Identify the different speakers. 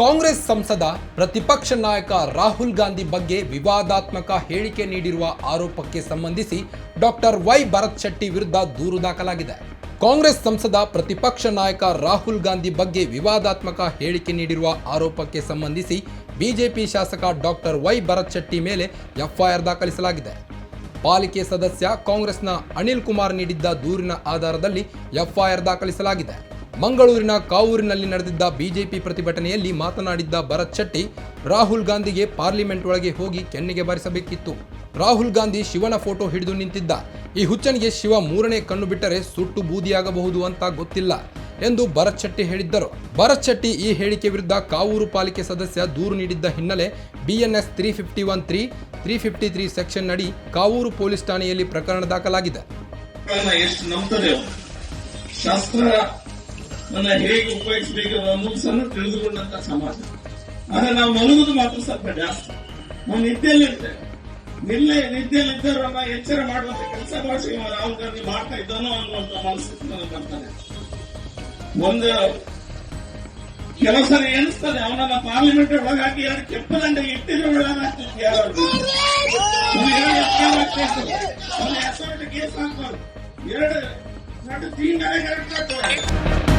Speaker 1: ಕಾಂಗ್ರೆಸ್ ಸಂಸದ ಪ್ರತಿಪಕ್ಷ ನಾಯಕ ರಾಹುಲ್ ಗಾಂಧಿ ಬಗ್ಗೆ ವಿವಾದಾತ್ಮಕ ಹೇಳಿಕೆ ನೀಡಿರುವ ಆರೋಪಕ್ಕೆ ಸಂಬಂಧಿಸಿ ಡಾಕ್ಟರ್ ವೈ ಭರತ್ ಶೆಟ್ಟಿ ವಿರುದ್ಧ ದೂರು ದಾಖಲಾಗಿದೆ. ಕಾಂಗ್ರೆಸ್ ಸಂಸದ ಪ್ರತಿಪಕ್ಷ ನಾಯಕ ರಾಹುಲ್ ಗಾಂಧಿ ಬಗ್ಗೆ ವಿವಾದಾತ್ಮಕ ಹೇಳಿಕೆ ನೀಡಿರುವ ಆರೋಪಕ್ಕೆ ಸಂಬಂಧಿಸಿ ಬಿಜೆಪಿ ಶಾಸಕ ಡಾಕ್ಟರ್ ವೈ ಭರತ್ ಶೆಟ್ಟಿ ಮೇಲೆ ಎಫ್ಐಆರ್ ದಾಖಲಿಸಲಾಗಿದೆ. ಪಾಲಿಕೆ ಸದಸ್ಯ ಕಾಂಗ್ರೆಸ್ನ ಅನಿಲ್ ಕುಮಾರ್ ನೀಡಿದ್ದ ದೂರಿನ ಆಧಾರದಲ್ಲಿ ಎಫ್ಐಆರ್ ದಾಖಲಿಸಲಾಗಿದೆ. ಮಂಗಳೂರಿನ ಕಾವೂರಿನಲ್ಲಿ ನಡೆದಿದ್ದ ಬಿಜೆಪಿ ಪ್ರತಿಭಟನೆಯಲ್ಲಿ ಮಾತನಾಡಿದ್ದ ಭರತ್ ಶೆಟ್ಟಿ, ರಾಹುಲ್ ಗಾಂಧಿಗೆ ಪಾರ್ಲಿಮೆಂಟ್ ಒಳಗೆ ಹೋಗಿ ಕೆನ್ನೆಗೆ ಬಾರಿಸಬೇಕಿತ್ತು. ರಾಹುಲ್ ಗಾಂಧಿ ಶಿವನ ಫೋಟೋ ಹಿಡಿದು ನಿಂತಿದ್ದ. ಈ ಹುಚ್ಚನಿಗೆ ಶಿವ ಮೂರನೇ ಕಣ್ಣು ಬಿಟ್ಟರೆ ಸುಟ್ಟು ಬೂದಿಯಾಗಬಹುದು ಅಂತ ಗೊತ್ತಿಲ್ಲ ಎಂದು ಭರತ್ ಶೆಟ್ಟಿ ಹೇಳಿದ್ದರು. ಭರತ್ ಶೆಟ್ಟಿ ಈ ಹೇಳಿಕೆ ವಿರುದ್ಧ ಕಾವೂರು ಪಾಲಿಕೆ ಸದಸ್ಯ ದೂರು ನೀಡಿದ್ದ ಹಿನ್ನೆಲೆ BNS three fifty one three three fifty three section ಅಡಿ ಕಾವೂರು ಪೊಲೀಸ್ ಠಾಣೆಯಲ್ಲಿ ಪ್ರಕರಣ ದಾಖಲಾಗಿದೆ.
Speaker 2: ಶಾಸ್ತ್ರವನ್ನ ಹೇಗೆ ಉಪಯೋಗಿಸಬೇಕು ಅನ್ನೋದನ್ನ ತಿಳಿದುಕೊಂಡಂತ ಸಮಾಜ. ಆದ್ರೆ ನಾವು ಮಲಗುದು ಮಾತ್ರ ಸ್ವಲ್ಪ ಜಾಸ್ತಿ. ನಾವು ನಿದ್ದೆಯಲ್ಲಿರ್ತೇವೆ. ನಿಲ್ಲೆ ನಿದ್ದೆಯಲ್ಲಿದ್ದವರನ್ನ ಎಚ್ಚರ ಮಾಡುವಂತ ಕೆಲಸ ಭಾಷೆ ರಾಹುಲ್ ಗಾಂಧಿ ಮಾಡ್ತಾ ಇದ್ದಾನೋ ಅನ್ನುವಂತ ಮನಸ್ಸು ನನಗೆ ಬರ್ತದೆ ಒಂದು ಕೆಲಸ ಎನಿಸ್ತದೆ ಅವನನ್ನ ಪಾರ್ಲಿಮೆಂಟ್ ಒಳಗಾಗಿ ಎರಡು ಕೆಪ್ಪದಂಡ ಇಟ್ಟಿದ್ರೆ ಒಳಗಾಗ್ತಿತ್ತು ಯಾರು ಒಂದು ಹೆಸರು ಕೇಸ್ ಹಾಕ್ಬಾರ್ದು ಎರಡು ಎರಡು ಎರಡು